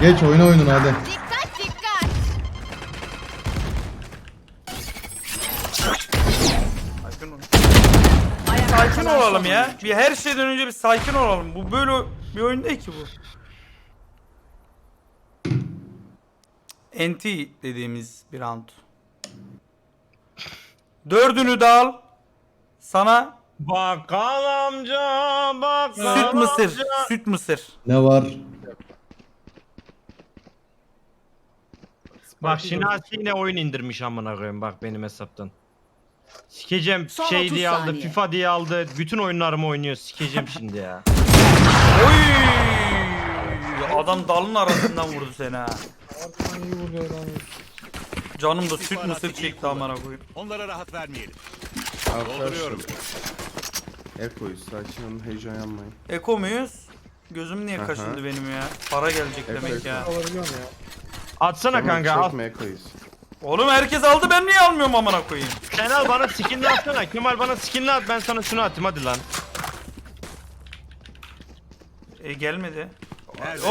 Geç oyna oyununu hadi. Dikkat dikkat. Sakin ol. Olalım ya. Bir her şeyden önce bir sakin olalım. Bu böyle bir oyun değil ki bu. NT dediğimiz bir round. Dördünü de al. Sana Bakkal amca bakkal süt mısır. amca. Süt mısır. Ne var? Bak Şinasi yine oyun indirmiş amına koyayım bak benim hesaptan. Sikeceğim Son şey 30 diye aldı, saniye. FIFA diye aldı. Bütün oyunlarımı oynuyor. Sikeceğim şimdi ya. Oy! Adam dalın arasından vurdu seni ha. Canım da süt mısır çekti amına koyayım. Onlara rahat vermeyelim. Arkadaşlar Dolduruyorum. Eko'yu sakin olun heyecan yapmayın. Eko muyuz? Gözüm niye Aha. kaşındı benim ya? Para gelecek demek evet. ya. Atsana kanka al. Çekme. Oğlum herkes aldı ben niye almıyorum amına koyayım? Sen al bana skinini atsana. Kemal bana skinini at ben sana şunu atayım hadi lan. E gelmedi. Oğlum